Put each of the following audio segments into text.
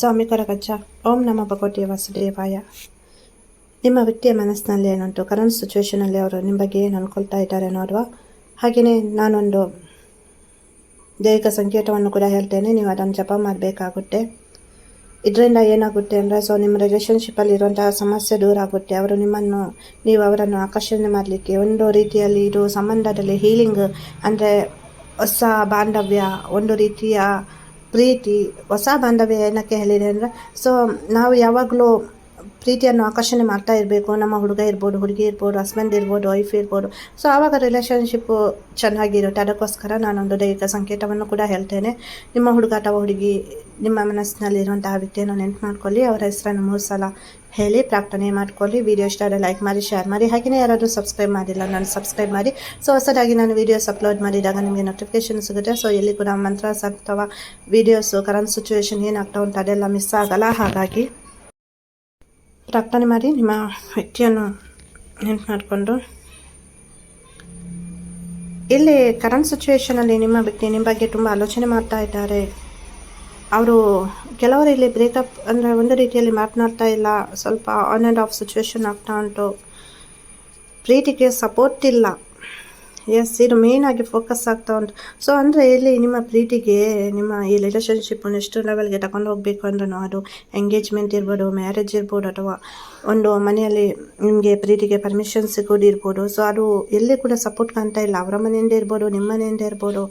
ಸ್ವಾಮಿ ಕೊರಗಜ್ಜ. ಓಂ ನಮ ಭಗವತಿಯ ವಾಸುದೇವಾಯ. ನಿಮ್ಮ ವ್ಯಕ್ತಿಯ ಮನಸ್ಸಿನಲ್ಲಿ ಏನುಂಟು? ಕರೆಂಟ್ ಸಿಚುವೇಶನಲ್ಲಿ ಅವರು ನಿಮ್ಮ ಬಗ್ಗೆ ಏನು ಅನ್ಕೊಳ್ತಾ ಇದ್ದಾರೆ ನೋಡುವ ಹಾಗೆಯೇ ನಾನೊಂದು ದೈಹಿಕ ಸಂಕೇತವನ್ನು ಕೂಡ ಹೇಳ್ತೇನೆ. ನೀವು ಅದನ್ನು ಜಪ ಮಾಡಬೇಕಾಗುತ್ತೆ. ಇದರಿಂದ ಏನಾಗುತ್ತೆ ಅಂದರೆ ಸೊ ನಿಮ್ಮ ರಿಲೇಷನ್ಶಿಪ್ಪಲ್ಲಿ ಇರುವಂತಹ ಸಮಸ್ಯೆ ದೂರ ಆಗುತ್ತೆ. ಅವರು ನಿಮ್ಮನ್ನು, ನೀವು ಅವರನ್ನು ಆಕರ್ಷಣೆ ಮಾಡಲಿಕ್ಕೆ ಒಂದು ರೀತಿಯಲ್ಲಿ ಇದು ಸಂಬಂಧದಲ್ಲಿ ಹೀಲಿಂಗ್ ಅಂದರೆ ಹೊಸ ಬಾಂಧವ್ಯ, ಒಂದು ರೀತಿಯ ಪ್ರೀತಿ ಹೊಸ ಬಾಂಧವ್ಯ ಏನಕ್ಕೆ ಹೇಳಿದೆ ಅಂದರೆ ಸೊ ನಾವು ಯಾವಾಗಲೂ ಪ್ರೀತಿಯನ್ನು ಆಕರ್ಷಣೆ ಮಾಡ್ತಾ ಇರಬೇಕು. ನಮ್ಮ ಹುಡುಗ ಇರ್ಬೋದು, ಹುಡುಗಿ ಇರ್ಬೋದು ಹಸ್ಬೆಂಡ್ ಇರ್ಬೋದು ವೈಫ್ ಇರ್ಬೋದು. ಸೊ ಆವಾಗ ರಿಲೇಷನ್ಶಿಪ್ಪು ಚೆನ್ನಾಗಿರುತ್ತೆ ಅದಕ್ಕೋಸ್ಕರ ನಾನೊಂದು ದೈಹಿಕ ಸಂಕೇತವನ್ನು ಕೂಡ ಹೇಳ್ತೇನೆ. ನಿಮ್ಮ ಹುಡುಗ ಅಥವಾ ಹುಡುಗಿ ನಿಮ್ಮ ಮನಸ್ಸಿನಲ್ಲಿರುವಂತಹ ವ್ಯಕ್ತಿಯನ್ನು ನೆನ್ಪು ಮಾಡ್ಕೊಳ್ಳಿ. ಅವರ ಹೆಸರನ್ನು ಮೂರು ಸಲ ಹೇಳಿ ಪ್ರಾರ್ಥನೆ ಮಾಡ್ಕೊಳ್ಳಿ. ವಿಡಿಯೋ ಇಷ್ಟ ಲೈಕ್ ಮಾಡಿ ಶೇರ್ ಮಾಡಿ. ಹಾಗೆಯೇ ಯಾರಾದರೂ ಸಬ್ಸ್ಕ್ರೈಬ್ ಮಾಡಿಲ್ಲ ನಾನು ಸಬ್ಸ್ಕ್ರೈಬ್ ಮಾಡಿ. ಸೊ ಹೊಸದಾಗಿ ನಾನು ವೀಡಿಯೋಸ್ ಅಪ್ಲೋಡ್ ಮಾಡಿದಾಗ ನಿಮಗೆ ನೋಟಿಫಿಕೇಶನ್ ಸಿಗುತ್ತೆ. ಸೊ ಎಲ್ಲಿ ಕೂಡ ಮಂತ್ರ ಅಥವಾ ವೀಡಿಯೋಸು ಕರೆಂಟ್ ಸಿಚುವೇಶನ್ ಏನಾಗ್ತಾ ಉಂಟು ಅದೆಲ್ಲ ಮಿಸ್ ಆಗಲ್ಲ. ಹಾಗಾಗಿ ಪ್ರಾರ್ಥನೆ ಮಾಡಿ ನಿಮ್ಮ ವ್ಯಕ್ತಿಯನ್ನು ನೆನ್ಪು ಮಾಡಿಕೊಂಡು. ಇಲ್ಲಿ ಕರೆಂಟ್ ಸಿಚುವೇಷನಲ್ಲಿ ನಿಮ್ಮ ವ್ಯಕ್ತಿ ನಿಮ್ಮ ಬಗ್ಗೆ ತುಂಬ ಆಲೋಚನೆ ಮಾಡ್ತಾ ಇದ್ದಾರೆ. ಅವರು ಕೆಲವರು ಇಲ್ಲಿ ಬ್ರೇಕಪ್ ಅಂದರೆ ಒಂದು ರೀತಿಯಲ್ಲಿ ಮಾತನಾಡ್ತಾ ಇಲ್ಲ. ಸ್ವಲ್ಪ ಆನ್ ಆ್ಯಂಡ್ ಆಫ್ ಸಿಚುವೇಶನ್ ಆಗ್ತಾ ಉಂಟು. ಪ್ರೀತಿಗೆ ಸಪೋರ್ಟ್ ಇಲ್ಲ. ಎಸ್ ಇದು ಮೇನ್ ಆಗಿ ಫೋಕಸ್ ಆಗ್ತಾ ಉಂಟು. ಸೊ ಅಂದರೆ ಇಲ್ಲಿ ನಿಮ್ಮ ಪ್ರೀತಿಗೆ, ನಿಮ್ಮ ಈ ರಿಲೇಷನ್ಶಿಪ್ ಎಷ್ಟು ಲೆವೆಲ್ಗೆ ತಗೊಂಡು ಹೋಗಬೇಕು ಅಂದ್ರೂ ಅದು ಎಂಗೇಜ್ಮೆಂಟ್ ಇರ್ಬೋದು ಮ್ಯಾರೇಜ್ ಇರ್ಬೋದು, ಅಥವಾ ಒಂದು ಮನೆಯಲ್ಲಿ ನಿಮಗೆ ಪ್ರೀತಿಗೆ ಪರ್ಮಿಷನ್ ಸಿಗೋದಿರ್ಬೋದು ಸೊ ಅದು ಎಲ್ಲಿ ಕೂಡ ಸಪೋರ್ಟ್ ಕಾಣ್ತಾ ಇಲ್ಲ. ಅವರ ಮನೆಯಿಂದ ಇರ್ಬೋದು, ನಿಮ್ಮ ಮನೆಯಿಂದ ಇರ್ಬೋದು.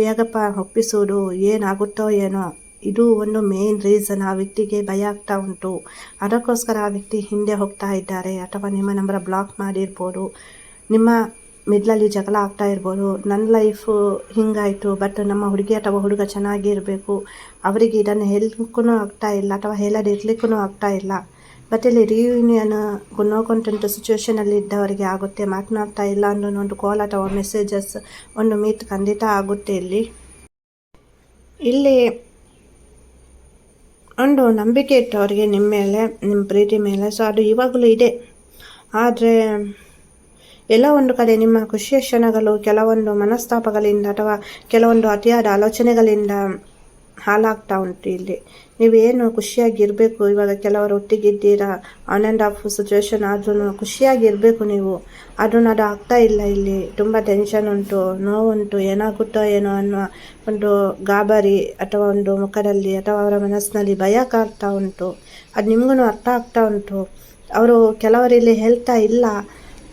ಹೇಗಪ್ಪ ಒಪ್ಪಿಸೋದು, ಏನಾಗುತ್ತೋ ಏನೋ. ಇದು ಒಂದು ಮೇನ್ ರೀಸನ್ ಆ ವ್ಯಕ್ತಿಗೆ ಭಯ ಆಗ್ತಾ ಉಂಟು. ಅದಕ್ಕೋಸ್ಕರ ಆ ವ್ಯಕ್ತಿ ಹಿಂದೆ ಹೋಗ್ತಾ ಇದ್ದಾರೆ, ಅಥವಾ ನಿಮ್ಮ ನಂಬರ್ ಬ್ಲಾಕ್ ಮಾಡಿರ್ಬೋದು. ನಿಮ್ಮ ಮಿಡ್ಲಲ್ಲಿ ಜಗಳ ಆಗ್ತಾ ಇರ್ಬೋದು. ನನ್ನ ಲೈಫು ಹಿಂಗಾಯಿತು ಬಟ್ ನಮ್ಮ ಹುಡುಗಿ ಅಥವಾ ಹುಡುಗ ಚೆನ್ನಾಗಿರಬೇಕು. ಅವರಿಗೆ ಇದನ್ನು ಹೇಳಲಿಕ್ಕೂ ಆಗ್ತಾ ಇಲ್ಲ, ಅಥವಾ ಹೇಳದಿರ್ಲಿಕ್ಕೂ ಆಗ್ತಾ ಇಲ್ಲ. ಬಟ್ ಇಲ್ಲಿ ರಿಯೂನಿಯನ್ ಗುಣಕೊಂಡಂಥ ಸಿಚುವೇಷನಲ್ಲಿ ಇದ್ದವರಿಗೆ ಆಗುತ್ತೆ ಮಾತನಾಡ್ತಾ ಇಲ್ಲ ಅನ್ನೋ ಒಂದು ಕಾಲ್ ಅಥವಾ ಮೆಸೇಜಸ್ ಒಂದು ಮೀಟ್ ಖಂಡಿತ ಆಗುತ್ತೆ ಇಲ್ಲಿ. ಇಲ್ಲಿ ಒಂದು ನಂಬಿಕೆ ಇಟ್ಟವರಿಗೆ ನಿಮ್ಮ ಮೇಲೆ ನಿಮ್ಮ ಪ್ರೀತಿ ಮೇಲೆ. ಸೊ ಅದು ಇವಾಗಲೂ ಇದೆ. ಆದರೆ ಎಲ್ಲ ಒಂದು ಕಡೆ ನಿಮ್ಮ ಖುಷಿಯ ಕ್ಷಣಗಳು, ಕೆಲವೊಂದು ಮನಸ್ತಾಪಗಳಿಂದ ಅಥವಾ ಕೆಲವೊಂದು ಅತಿಯಾದ ಆಲೋಚನೆಗಳಿಂದ ಹಾಲಾಗ್ತಾ ಉಂಟು ಇಲ್ಲಿ. ನೀವೇನು ಖುಷಿಯಾಗಿರಬೇಕು ಇವಾಗ ಕೆಲವರು ಒಟ್ಟಿಗಿದ್ದೀರಾ? ಆನ್ ಆ್ಯಂಡ್ ಆಫ್ ಸಿಚುವೇಶನ್ ಆದ್ರೂ ಖುಷಿಯಾಗಿರಬೇಕು ನೀವು. ಅದನ್ನು ಅದು ಆಗ್ತಾ ಇಲ್ಲ ಇಲ್ಲಿ. ತುಂಬ ಟೆನ್ಷನ್ ಉಂಟು, ನೋವುಂಟು, ಏನಾಗುತ್ತೋ ಏನೋ ಅನ್ನೋ ಒಂದು ಗಾಬರಿ ಅಥವಾ ಒಂದು ಮುಖದಲ್ಲಿ ಅಥವಾ ಅವರ ಮನಸ್ಸಿನಲ್ಲಿ ಭಯ ಕಾಡ್ತಾ ಉಂಟು. ಅದು ನಿಮಗೂ ಅರ್ಥ ಆಗ್ತಾ ಉಂಟು. ಅವರು ಕೆಲವರಿಲ್ಲಿ ಹೇಳ್ತಾ ಇಲ್ಲ.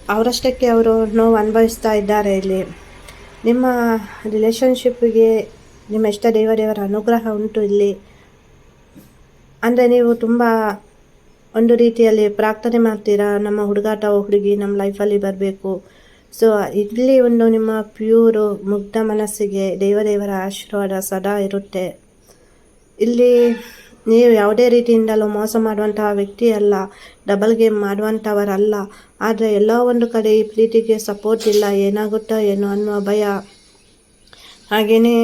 ಅವರಷ್ಟಕ್ಕೆ ಅವರು ನೋವು ಅನುಭವಿಸ್ತಾ ಇದ್ದಾರೆ ಇಲ್ಲಿ. ನಿಮ್ಮ ರಿಲೇಷನ್ಶಿಪ್ಪಿಗೆ ನಿಮ್ಮ ಇಷ್ಟ ದೇವ ದೇವರ ಅನುಗ್ರಹ ಉಂಟು ಇಲ್ಲಿ. ಅಂದರೆ ನೀವು ತುಂಬ ಒಂದು ರೀತಿಯಲ್ಲಿ ಪ್ರಾರ್ಥನೆ ಮಾಡ್ತೀರಾ? ನಮ್ಮ ಹುಡುಗಾಟ ಹುಡುಗಿ ನಮ್ಮ ಲೈಫಲ್ಲಿ ಬರಬೇಕು. ಸೊ ಇಲ್ಲಿ ಒಂದು ನಿಮ್ಮ ಪ್ಯೂರು ಮುಗ್ಧ ಮನಸ್ಸಿಗೆ ದೇವದೇವರ ಆಶೀರ್ವಾದ ಸದಾ ಇರುತ್ತೆ. ಇಲ್ಲಿ ನೀವು ಯಾವುದೇ ರೀತಿಯಿಂದಲೂ ಮೋಸ ಮಾಡುವಂತಹ ವ್ಯಕ್ತಿ ಅಲ್ಲ ಡಬಲ್ ಗೇಮ್ ಮಾಡುವಂಥವರಲ್ಲ. ಆದರೆ ಎಲ್ಲ ಒಂದು ಕಡೆ ಈ ಪ್ರೀತಿಗೆ ಸಪೋರ್ಟ್ ಇಲ್ಲ, ಏನಾಗುತ್ತೋ ಏನೋ ಅನ್ನುವ ಭಯ. ಹಾಗೆಯೇ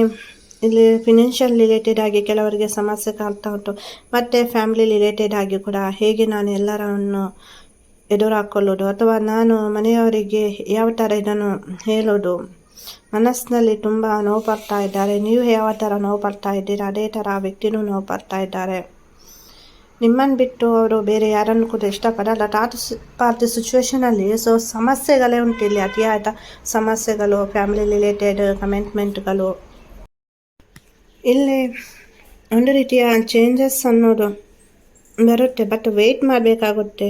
ಇಲ್ಲಿ ಫಿನಾನ್ಷಿಯಲ್ ರಿಲೇಟೆಡ್ ಆಗಿ ಕೆಲವರಿಗೆ ಸಮಸ್ಯೆ ಕಾಡ್ತಾ ಉಂಟು. ಮತ್ತು ಫ್ಯಾಮಿಲಿ ರಿಲೇಟೆಡ್ ಆಗಿ ಕೂಡ ಹೇಗೆ ನಾನು ಎಲ್ಲರನ್ನು ಎದುರು ಹಾಕ್ಕೊಳ್ಳೋದು ಅಥವಾ ನಾನು ಮನೆಯವರಿಗೆ ಯಾವ ಥರ ಇದನ್ನು ಹೇಳೋದು? ಮನಸ್ಸಿನಲ್ಲಿ ತುಂಬ ನೋವು ಪಡ್ತಾ ಇದ್ದಾರೆ. ನೀವು ಯಾವ ಥರ ನೋವು ಪಡ್ತಾ ಇದ್ದೀರಾ? ಅದೇ ಥರ ಆ ವ್ಯಕ್ತಿನೂ ನೋವು ಪಡ್ತಾ ಇದ್ದಾರೆ. ನಿಮ್ಮನ್ನು ಬಿಟ್ಟು ಅವರು ಬೇರೆ ಯಾರನ್ನು ಕೂಡ ಇಷ್ಟಪಡಲ್ಲ. ಟಾಟ ಪಾರ್ಟಿ ಸಿಚುವೇಶನಲ್ಲಿ ಸೊ ಸಮಸ್ಯೆಗಳೇ ಉಂಟು ಇಲ್ಲಿ. ಅತಿಯಾದ ಸಮಸ್ಯೆಗಳು ಫ್ಯಾಮಿಲಿ ರಿಲೇಟೆಡ್ ಕಮೆಂಟ್ಮೆಂಟ್ಗಳು ಇಲ್ಲಿ ಒಂದು ರೀತಿಯ ಚೇಂಜಸ್ ಅನ್ನೋದು ಬರುತ್ತೆ. ಬಟ್ ವೆಯ್ಟ್ ಮಾಡಬೇಕಾಗುತ್ತೆ.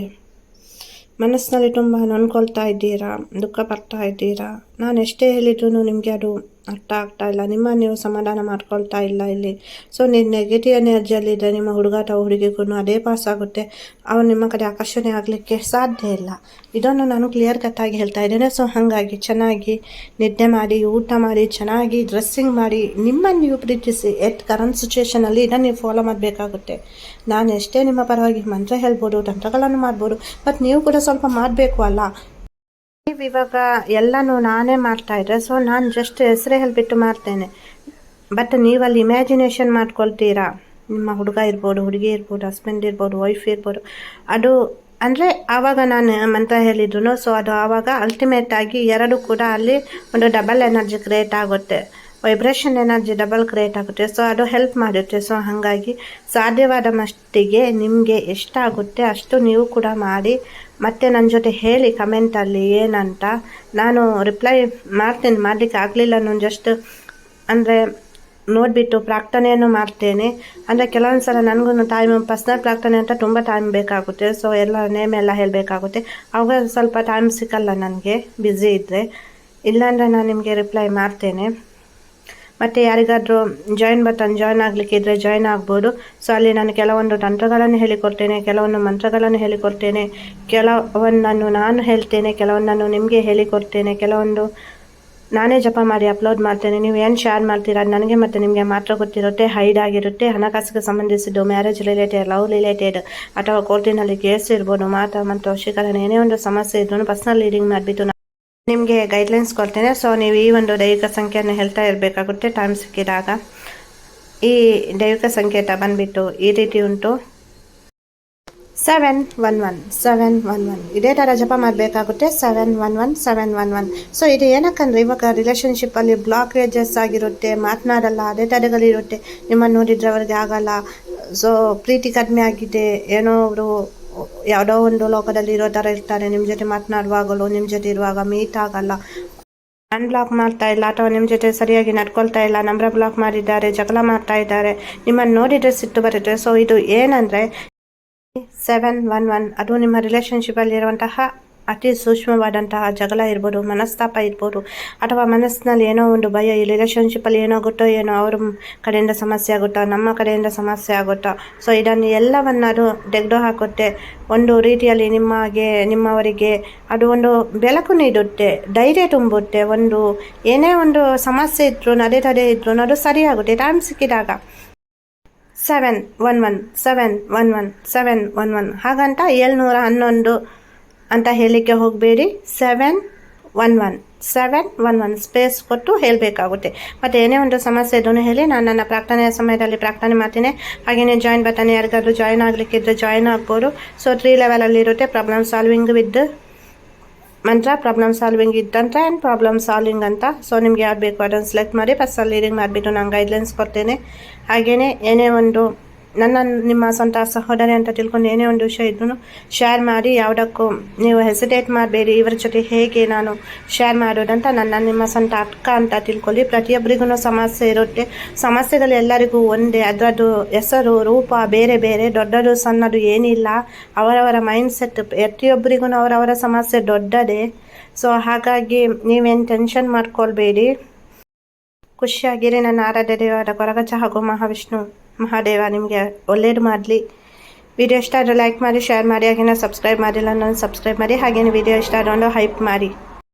ಮನಸ್ಸಿನಲ್ಲಿ ತುಂಬ ನೊಂದ್ಕೊಳ್ತಾ ಇದ್ದೀರಾ? ದುಃಖ ಪಡ್ತಾ ಇದ್ದೀರಾ? ನಾನು ಎಷ್ಟೇ ಹೇಳಿದ್ರು ನಿಮಗೆ ಅದು ಅರ್ಥ ಆಗ್ತಾ ಇಲ್ಲ. ನಿಮ್ಮ ನೀವು ಸಮಾಧಾನ ಮಾಡ್ಕೊಳ್ತಾ ಇಲ್ಲ ಇಲ್ಲಿ. ಸೊ ನೀವು ನೆಗೆಟಿವ್ ಎನರ್ಜಿಯಲ್ಲಿದ್ದರೆ ನಿಮ್ಮ ಹುಡುಗ ಅಥವಾ ಹುಡುಗಿಗೂ ಅದೇ ಪಾಸ್ ಆಗುತ್ತೆ. ಅವನು ನಿಮ್ಮ ಕಡೆ ಆಕರ್ಷಣೆ ಆಗಲಿಕ್ಕೆ ಸಾಧ್ಯ ಇಲ್ಲ. ಇದನ್ನು ನಾನು ಕ್ಲಿಯರ್ ಕಟ್ಟಾಗಿ ಹೇಳ್ತಾ ಇದ್ದೇನೆ. ಸೊ ಹಾಗಾಗಿ ಚೆನ್ನಾಗಿ ನಿದ್ದೆ ಮಾಡಿ, ಊಟ ಮಾಡಿ, ಚೆನ್ನಾಗಿ ಡ್ರೆಸ್ಸಿಂಗ್ ಮಾಡಿ, ನಿಮ್ಮನ್ನು ನೀವು ಪ್ರೀತಿಸಿ. ಎಟ್ ಕರೆಂಟ್ ಸಿಚುವೇಷನಲ್ಲಿ ಇದನ್ನು ನೀವು ಫಾಲೋ ಮಾಡಬೇಕಾಗುತ್ತೆ. ನಾನು ಎಷ್ಟೇ ನಿಮ್ಮ ಪರವಾಗಿ ಮಂತ್ರ ಹೇಳ್ಬೋದು, ತಂತ್ರಗಳನ್ನು ಮಾಡ್ಬೋದು ಬಟ್ ನೀವು ಕೂಡ ಸ್ವಲ್ಪ ಮಾಡಬೇಕು ಅಲ್ಲ. ಇವಾಗ ಎಲ್ಲನೂ ನಾನೇ ಮಾಡ್ತಾ ಇದ್ರೆ ಸೊ ನಾನು ಜಸ್ಟ್ ಹೆಸರೇ ಹೇಳಿಬಿಟ್ಟು ಮಾಡ್ತೇನೆ. ಬಟ್ ನೀವಲ್ಲಿ ಇಮ್ಯಾಜಿನೇಷನ್ ಮಾಡ್ಕೊಳ್ತೀರಾ? ನಿಮ್ಮ ಹುಡುಗ ಇರ್ಬೋದು, ಹುಡುಗಿ ಇರ್ಬೋದು ಹಸ್ಬೆಂಡ್ ಇರ್ಬೋದು ವೈಫ್ ಇರ್ಬೋದು. ಅದು ಅಂದರೆ ಆವಾಗ ನಾನು ಅಂತ ಹೇಳಿದ್ರು ಸೊ ಅದು ಆವಾಗ ಅಲ್ಟಿಮೇಟ್ ಆಗಿ ಎರಡು ಕೂಡ ಅಲ್ಲಿ ಒಂದು ಡಬಲ್ ಎನರ್ಜಿ ಕ್ರಿಯೇಟ್ ಆಗುತ್ತೆ. ವೈಬ್ರೇಷನ್ ಎನರ್ಜಿ ಡಬಲ್ ಕ್ರಿಯೇಟ್ ಆಗುತ್ತೆ. ಸೊ ಅದು ಹೆಲ್ಪ್ ಮಾಡುತ್ತೆ. ಸೊ ಹಾಗಾಗಿ ಸಾಧ್ಯವಾದ ಮಟ್ಟಿಗೆ ನಿಮಗೆ ಎಷ್ಟಾಗುತ್ತೆ ಅಷ್ಟು ನೀವು ಕೂಡ ಮಾಡಿ ಮತ್ತೆ ನನ್ನ ಜೊತೆ ಹೇಳಿ ಕಮೆಂಟಲ್ಲಿ ಏನಂತ. ನಾನು ರಿಪ್ಲೈ ಮಾಡ್ತೇನೆ, ಮಾಡಲಿಕ್ಕೆ ಆಗಲಿಲ್ಲ ನಾನು ಜಸ್ಟ್ ಅಂದರೆ ನೋಡಿಬಿಟ್ಟು ಪ್ರಾರ್ಥನೆಯನ್ನು ಮಾಡ್ತೇನೆ. ಅಂದರೆ ಕೆಲವೊಂದು ಸಲ ನನಗೂ ಟೈಮ್ ಪರ್ಸ್ನಲ್ ಪ್ರಾರ್ಥನೆ ಅಂತ ತುಂಬ ಟೈಮ್ ಬೇಕಾಗುತ್ತೆ. ಸೊ ಎಲ್ಲ ನೇಮ್ ಎಲ್ಲ ಹೇಳಬೇಕಾಗುತ್ತೆ. ಅವಾಗ ಸ್ವಲ್ಪ ಟೈಮ್ ಸಿಕ್ಕಲ್ಲ ನನಗೆ ಬ್ಯುಸಿ ಇದ್ದರೆ ಇಲ್ಲಾಂದರೆ ನಾನು ನಿಮಗೆ ರಿಪ್ಲೈ ಮಾಡ್ತೇನೆ. ಮತ್ತು ಯಾರಿಗಾದರೂ ಜಾಯಿನ್ ಬಟನ್ ಆಗಲಿಕ್ಕೆ ಇದ್ದರೆ ಜಾಯಿನ್ ಆಗ್ಬೋದು. ಸೊ ಅಲ್ಲಿ ನಾನು ಕೆಲವೊಂದು ತಂತ್ರಗಳನ್ನು ಹೇಳಿಕೊಡ್ತೇನೆ, ಕೆಲವೊಂದು ಮಂತ್ರಗಳನ್ನು ಹೇಳಿಕೊಡ್ತೇನೆ, ಕೆಲವೊಂದನ್ನು ನಾನು ಹೇಳ್ತೇನೆ, ಕೆಲವೊಂದನ್ನು ನಿಮಗೆ ಹೇಳಿಕೊಡ್ತೇನೆ, ಕೆಲವೊಂದು ನಾನೇ ಜಪ ಮಾಡಿ ಅಪ್ಲೋಡ್ ಮಾಡ್ತೇನೆ. ನೀವು ಏನು ಶೇರ್ ಮಾಡ್ತೀರಾ? ನನಗೆ ಮತ್ತು ನಿಮಗೆ ಮಾತ್ರ ಗೊತ್ತಿರುತ್ತೆ. ಹೈಡ್ ಆಗಿರುತ್ತೆ. ಹಣಕಾಸಿಗೆ ಸಂಬಂಧಿಸಿದ್ದು ಮ್ಯಾರೇಜ್ ರಿಲೇಟೆಡ್ ಲವ್ ರಿಲೇಟೆಡ್ ಅಥವಾ ಕೋರ್ಟಿನಲ್ಲಿ ಕೇಸ್ ಇರ್ಬೋದು ಮಾತಾ ಮತ್ತು ವಶೀಕರಣ ಏನೇ ಒಂದು ಸಮಸ್ಯೆ ಇದ್ರೂ ಪರ್ಸ್ನಲ್ ಲೀಡಿಂಗ್ ಮಾಡಿಬಿಟ್ಟು ನಿಮಗೆ ಗೈಡ್ಲೈನ್ಸ್ ಕೊಡ್ತೇನೆ. ಸೊ ನೀವು ಈ ಒಂದು ದೈವಿಕ ಸಂಖ್ಯೆಯನ್ನು ಹೇಳ್ತಾ ಇರಬೇಕಾಗುತ್ತೆ. ಟೈಮ್ ಸಿಕ್ಕಿದಾಗ. ಈ ದೈವಿಕ ಸಂಕೇತ ಬಂದುಬಿಟ್ಟು ಈ ರೀತಿ ಉಂಟು. Seven one one seven one one ಇದೇ ಥರ ಜಪ ಮಾಡಬೇಕಾಗುತ್ತೆ. Seven one one seven one one so ಇದು ಏನಕ್ಕಂದ್ರೆ ಇವಾಗ ರಿಲೇಷನ್ಶಿಪ್ಪಲ್ಲಿ ಬ್ಲಾಕೇಜಸ್ ಆಗಿರುತ್ತೆ, ಮಾತನಾಡಲ್ಲ, ಅದೇ ತಡೆಗಳಿರುತ್ತೆ ನಿಮ್ಮನ್ನು ನೋಡಿದ್ರೆ ಅವರಿಗೆ ಆಗಲ್ಲ. ಸೊ ಪ್ರೀತಿ ಕಡಿಮೆ ಆಗಿದೆ. ಏನೋ ಅವರು ಯಾವುದೋ ಒಂದು ಲೋಕದಲ್ಲಿ ಇರೋ ಥರ ಇರ್ತಾರೆ. ನಿಮ್ಮ ಜೊತೆ ಮಾತನಾಡುವಾಗಲೂ ನಿಮ್ಮ ಜೊತೆ ಇರುವಾಗ ಮೀಟ್ ಆಗಲ್ಲ. ಅನ್ಬ್ಲಾಕ್ ಮಾಡ್ತಾ ಇಲ್ಲ ಅಥವಾ ನಿಮ್ಮ ಜೊತೆ ಸರಿಯಾಗಿ ನಡ್ಕೊಳ್ತಾ ಇಲ್ಲ. ನಂಬರ್ ಬ್ಲಾಕ್ ಮಾಡಿದ್ದಾರೆ, ಜಗಳ ಮಾಡ್ತಾ ಇದ್ದಾರೆ. ನಿಮ್ಮನ್ನು ನೋಡಿದರೆ ಸಿಟ್ಟು ಬರುತ್ತೆ. ಸೊ ಇದು ಏನಂದರೆ ಸೆವೆನ್ ಒನ್ ಒನ್ ಅದು ನಿಮ್ಮ ರಿಲೇಷನ್ಶಿಪ್ಪಲ್ಲಿ ಇರುವಂತಹ ಅತಿ ಸೂಕ್ಷ್ಮವಾದಂತಹ ಜಗಳ ಇರ್ಬೋದು, ಮನಸ್ತಾಪ ಇರ್ಬೋದು, ಅಥವಾ ಮನಸ್ಸಿನಲ್ಲಿ ಏನೋ ಒಂದು ಭಯ ಈ ರಿಲೇಷನ್ಶಿಪ್ಪಲ್ಲಿ ಏನೋ ಗೊತ್ತೋ ಏನೋ ಅವ್ರ ಕಡೆಯಿಂದ ಸಮಸ್ಯೆ ಆಗುತ್ತೋ, ನಮ್ಮ ಕಡೆಯಿಂದ ಸಮಸ್ಯೆ ಆಗುತ್ತೋ ಸೊ ಇದನ್ನು ಎಲ್ಲವನ್ನು ತೆಗೆದು ಹಾಕುತ್ತೆ. ಒಂದು ರೀತಿಯಲ್ಲಿ ನಿಮಗೆ ನಿಮ್ಮವರಿಗೆ ಅದು ಒಂದು ಬೆಳಕು ನೀಡುತ್ತೆ, ಧೈರ್ಯ ತುಂಬುತ್ತೆ. ಒಂದು ಏನೇ ಒಂದು ಸಮಸ್ಯೆ ಇದ್ರೂ ಅದೇ ತಡೆ ಇದ್ರೂ ಅದು ಸರಿಯಾಗುತ್ತೆ. ಟೈಮ್ ಸಿಕ್ಕಿದಾಗ seven one one seven one one seven one one ಹಾಗಂತ ಏಳ್ನೂರ ಹನ್ನೊಂದು ಅಂತ ಹೇಳಲಿಕ್ಕೆ ಹೋಗಬೇಡಿ. Seven one one seven one one space ಕೊಟ್ಟು ಹೇಳಬೇಕಾಗುತ್ತೆ. ಮತ್ತು ಏನೇ ಒಂದು ಸಮಸ್ಯೆ ಇದನ್ನು ಹೇಳಿ, ನಾನು ನನ್ನ ಪ್ರಾರ್ಥನೆಯ ಸಮಯದಲ್ಲಿ ಪ್ರಾರ್ಥನೆ ಮಾಡ್ತೀನಿ. ಹಾಗೆಯೇ ಜಾಯಿನ್ ಬರ್ತಾನೆ ಯಾರಿಗಾದರೂ ಜಾಯಿನ್ ಆಗಲಿಕ್ಕಿದ್ರೆ ಜಾಯಿನ್ ಆಗ್ಬೋದು. ಸೊ ತ್ರೀ ಲೆವೆಲಲ್ಲಿ ಇರುತ್ತೆ ಪ್ರಾಬ್ಲಮ್ ಸಾಲ್ವಿಂಗ್ ವಿತ್ ಮಂತ್ರ ಪ್ರಾಬ್ಲಮ್ ಸಾಲ್ವಿಂಗ್ ಇದ್ದಂತ ಆ್ಯಂಡ್ ಪ್ರಾಬ್ಲಮ್ ಸಾಲ್ವಿಂಗ್ ಅಂತ. ಸೊ ನಿಮ್ಗೆ ಯಾವ್ದು ಬೇಕು ಅದನ್ನು ಸೆಲೆಕ್ಟ್ ಮಾಡಿ ಫಸ್ಟಲ್ಲಿ ರೀಡಿಂಗ್ ಮಾಡಿಬಿಟ್ಟು ನಾನು ಗೈಡ್ಲೈನ್ಸ್ ಕೊಡ್ತೇನೆ. ಹಾಗೆಯೇ ಏನೇ ಒಂದು ನನ್ನ, ನಿಮ್ಮ ಸ್ವಂತ ಸಹೋದರಿ ಅಂತ ತಿಳ್ಕೊಂಡು ಏನೇ ಒಂದು ವಿಷಯ ಇದ್ರೂ ಶೇರ್ ಮಾಡಿ, ಯಾವುದಕ್ಕೂ ನೀವು ಹೆಸಿಟೇಟ್ ಮಾಡಬೇಡಿ. ಇವರ ಜೊತೆ ಹೇಗೆ ನಾನು ಶೇರ್ ಮಾಡೋದಂತ ನನ್ನ, ನಿಮ್ಮ ಸ್ವಂತ ಅಕ್ಕ ಅಂತ ತಿಳ್ಕೊಳ್ಳಿ. ಪ್ರತಿಯೊಬ್ಬರಿಗೂ ಸಮಸ್ಯೆ ಇರುತ್ತೆ. ಸಮಸ್ಯೆಗಳು ಎಲ್ಲರಿಗೂ ಒಂದೇ. ಅದರದ್ದು ಹೆಸರು, ರೂಪ ಬೇರೆ ಬೇರೆ. ದೊಡ್ಡದು, ಸಣ್ಣದು ಏನಿಲ್ಲ. ಅವರವರ ಮೈಂಡ್ ಸೆಟ್ ಪ್ರತಿಯೊಬ್ಬರಿಗೂ ಅವರವರ ಸಮಸ್ಯೆ ದೊಡ್ಡದೇ. ಸೊ ಹಾಗಾಗಿ ನೀವೇನು ಟೆನ್ಷನ್ ಮಾಡ್ಕೊಳ್ಬೇಡಿ. ಖುಷಿಯಾಗಿರಿ. ನನ್ನ ಆರಾಧ್ಯ ದೇವರ ಕೊರಗಜ ಹಾಗೂ ಮಹಾವಿಷ್ಣು ಮಹಾದೇವ ನಿಮಗೆ ಒಳ್ಳೇದು ಮಾಡಲಿ. ವಿಡಿಯೋ ಇಷ್ಟ ಆದರೆ ಲೈಕ್ ಮಾಡಿ ಶೇರ್ ಮಾಡಿ. ಹಾಗೆಯೇ ಸಬ್ಸ್ಕ್ರೈಬ್ ಮಾಡಿಲ್ಲ ನಾನು ಸಬ್ಸ್ಕ್ರೈಬ್ ಮಾಡಿ. ಹಾಗೆಯೇ ವಿಡಿಯೋ ಇಷ್ಟ ಆದೊಂದು ಹೈಪ್ ಮಾಡಿ.